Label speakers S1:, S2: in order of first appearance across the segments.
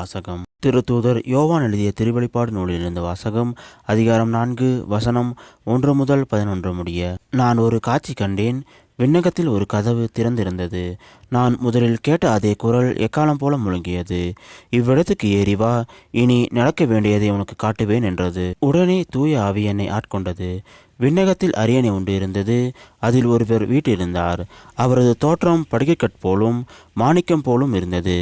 S1: வாசகம். திருத்தூதர் யோவான் எழுதிய திருவெளிப்பாடு நூலிலிருந்து வாசகம் அதிகாரம் நான்கு வசனம் ஒன்று முதல் பதினொன்று முடிய நான் ஒரு காட்சி கண்டேன் விண்ணகத்தில் ஒரு கதவு திறந்திருந்தது. நான் முதலில் கேட்ட அதே குரல் எக்காலம் போல முழங்கியது. இவ்விடத்துக்கு ஏறி வா இனி நடக்க வேண்டியதை உனக்கு காட்டுவேன் என்றது. உடனே தூய ஆவி என்னை ஆட்கொண்டது. விண்ணகத்தில் அரியணை உண்டு இருந்தது. அதில் ஒருவர் வீட்டிருந்தார் அவரது தோற்றம் படுகைக்கட் போலும் மாணிக்கம் போலும் இருந்தது.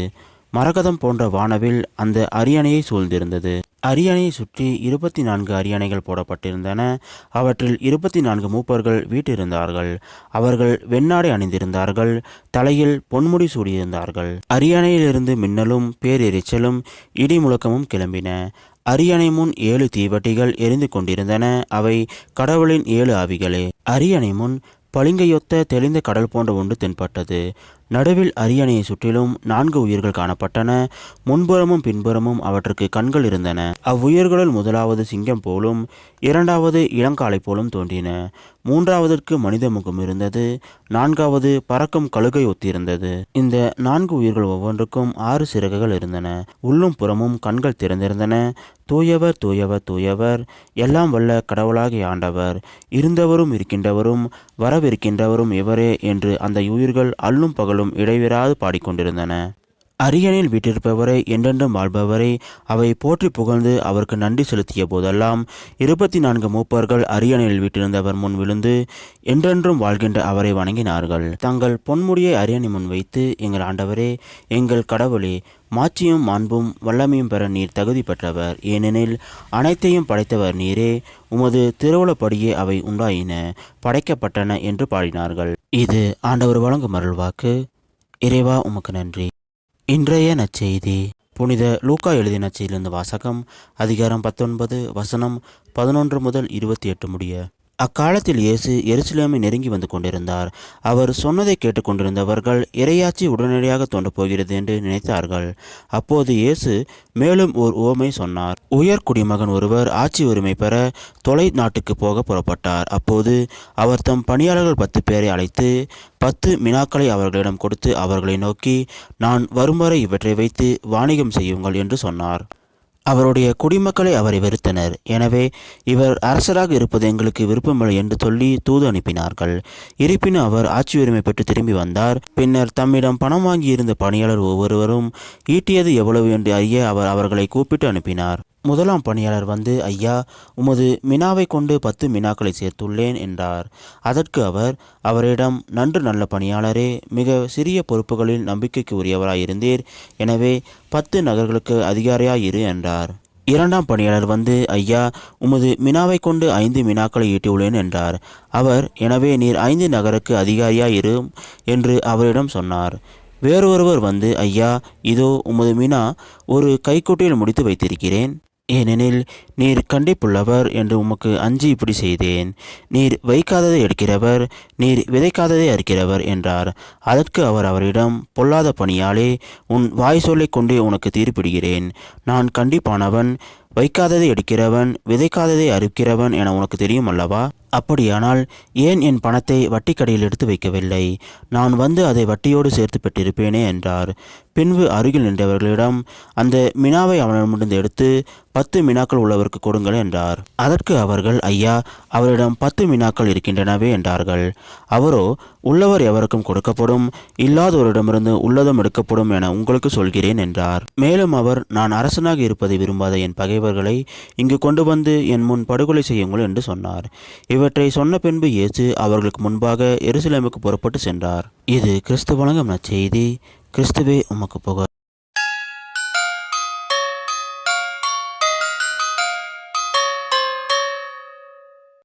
S1: மரகதம் போன்ற வானவில் அந்த அரியணையை சூழ்ந்திருந்தது. அரியணையை சுற்றி இருபத்தி நான்கு அரியணைகள் போடப்பட்டிருந்தன. அவற்றில் இருபத்தி நான்கு மூப்பர்கள் வீட்டிருந்தார்கள். அவர்கள் வெண்ணாடை அணிந்திருந்தார்கள். தலையில் பொன்முடி சூடியிருந்தார்கள். அரியணையிலிருந்து மின்னலும் பேரெரிச்சலும் இடி முழக்கமும் கிளம்பின. அரியணை முன் ஏழு தீவட்டிகள் எரிந்து கொண்டிருந்தன. அவை கடவுளின் ஏழு ஆவிகளே. அரியணை முன் பளிங்கையொத்த தெளிந்த கடல் போன்ற ஒன்று தென்பட்டது. நடுவில் அரியணையை சுற்றிலும் நான்கு உயிர்கள் காணப்பட்டன. முன்புறமும் பின்புறமும் அவற்றுக்கு கண்கள் இருந்தன. அவ்வுயிர்களுள் முதலாவது சிங்கம் போலும் இரண்டாவது இளங்காலை போலும் தோன்றின. மூன்றாவதற்கு மனித முகம் இருந்தது. நான்காவது பறக்கும் கழுகை ஒத்திருந்தது. இந்த நான்கு உயிர்கள் ஒவ்வொன்றுக்கும் ஆறு சிறகுகள் இருந்தன. உள்ளும் புறமும் கண்கள் திறந்திருந்தன. தூயவர் தூயவர் தூயவர் எல்லாம் வல்ல கடவுளாகி ஆண்டவர். இருந்தவரும் இருக்கின்றவரும் வரவிருக்கின்றவரும் இவரே என்று அந்த உயிர்கள் அல்லும் பகலும் இடைவிராது பாடிக்கொண்டிருந்தன. அரியணையில் வீட்டிருப்பவரை என்றென்றும் வாழ்பவரை அவை போற்றி புகழ்ந்து அவருக்கு நன்றி செலுத்திய போதெல்லாம் இருபத்தி நான்கு மூப்பர்கள் அரியணையில் வீட்டிருந்தவர் முன் விழுந்து என்றென்றும் வாழ்கின்ற அவரை வணங்கினார்கள். தங்கள் பொன்முடியை அரியணை முன் வைத்து எங்கள் ஆண்டவரே எங்கள் கடவுளே மாட்சியும் மாண்பும் வல்லமையும் பெற நீர் தகுதி பெற்றவர். ஏனெனில் அனைத்தையும் படைத்தவர் நீரே. உமது திருவுளப்படியே அவை உண்டாயின படைக்கப்பட்டன என்று பாடினார்கள். இது ஆண்டவர் வழங்கும் அருள்வாக்கு. இறைவா உமக்கு நன்றி. இன்றைய நற்செய்தி. புனித லூக்கா எழுதிய நற்செய்தியிலிருந்து வாசகம் அதிகாரம் பத்தொன்பது வசனம் பதினொன்று முதல் இருபத்தி எட்டு முடிய. அக்காலத்தில் இயேசு எருசலேமை நெருங்கி வந்து கொண்டிருந்தார். அவர் சொன்னதை கேட்டுக்கொண்டிருந்தவர்கள் இரையாச்சி உடனடியாக தோன்றப் போகிறது என்று நினைத்தார்கள். அப்போது இயேசு மேலும் ஓர் உவமை சொன்னார். உயர் குடிமகன் ஒருவர் ஆட்சி உரிமை பெற தொலை நாட்டுக்கு போக புறப்பட்டார். அப்போது அவர் தம் பணியாளர்கள் பத்து பேரை அழைத்து பத்து மினாக்களை அவர்களிடம் கொடுத்து அவர்களை நோக்கி நான் வரும் வரை இவற்றை வைத்து வாணிகம் செய்யுங்கள் என்று சொன்னார். அவருடைய குடிமக்களை அவரை வெறுத்தனர். எனவே இவர் அரசராக இருப்பது எங்களுக்கு விருப்பமில்லை என்று சொல்லி தூது அனுப்பினார்கள். இருப்பினும் அவர் ஆட்சி உரிமை பெற்று திரும்பி வந்தார். பின்னர் தம்மிடம் பணம் வாங்கியிருந்த பணியாளர் ஒவ்வொருவரும் ஈட்டியது எவ்வளவு என்று அறிய அவர் அவர்களை கூப்பிட்டு அனுப்பினார். முதலாம் பணியாளர் வந்து ஐயா உமது மினாவை கொண்டு பத்து மினாக்களை சேர்த்துள்ளேன் என்றார். அதற்கு அவர் அவரிடம் நன்று நல்ல பணியாளரே மிக சிறிய பொறுப்புகளில் நம்பிக்கைக்கு உரியவராயிருந்தீர். எனவே பத்து நகர்களுக்கு அதிகாரியாயிரு என்றார். இரண்டாம் பணியாளர் வந்து ஐயா உமது மினாவை கொண்டு ஐந்து மினாக்களை ஈட்டியுள்ளேன் என்றார். அவர் எனவே நீர் ஐந்து நகருக்கு அதிகாரியாயிரு என்று அவரிடம் சொன்னார். வேறொருவர் வந்து ஐயா இதோ உமது மினா ஒரு கைக்குட்டையில் முடித்து வைத்திருக்கிறேன். ஏனெனில் நீர் கண்டிப்புள்ளவர் என்று உமக்கு அஞ்சு இப்படி செய்தேன். நீர் வைக்காததை எடுக்கிறவர் நீர் விதைக்காததை அறுக்கிறவர் என்றார். அதற்கு அவர் அவரிடம் பொல்லாத பணியாலே உன் வாய் சொல்லை கொண்டே உனக்கு தீர்ப்பிடுகிறேன். நான் கண்டிப்பானவன் வைக்காததை எடுக்கிறவன் விதைக்காததை அறுக்கிறவன் என உனக்கு தெரியும் அல்லவா? அப்படியானால் ஏன் என் பணத்தை வட்டிக்கடையில் எடுத்து வைக்கவில்லை? நான் வந்து அதை வட்டியோடு சேர்த்து பெற்றிருப்பேனே என்றார். பின்பு அருகில் நின்றவர்களிடம் அந்த மினாவை அவனிடமிருந்து எடுத்து பத்து மினாக்கள் உள்ளவருக்கு கொடுங்கள் என்றார். அதற்கு அவர்கள் ஐயா அவரிடம் பத்து மினாக்கள் இருக்கின்றனவே என்றார்கள். அவரோ உள்ளவர் எவருக்கும் கொடுக்கப்படும் இல்லாதவரிடமிருந்து உள்ளதும் எடுக்கப்படும் என உங்களுக்கு சொல்கிறேன் என்றார். மேலும் அவர் நான் அரசனாக இருப்பதை விரும்பாத என் பகைவர்களை இங்கு கொண்டு வந்து என் முன் படுகொலை செய்யுங்கள் என்று சொன்னார். இவற்றை சொன்ன பின்பு இயேசு அவர்களுக்கு முன்பாக எருசலேமுக்கு புறப்பட்டு சென்றார். இது கிறிஸ்து வழங்கும் நற்செய்தி. கிறிஸ்துவே உமக்கு புகழ்.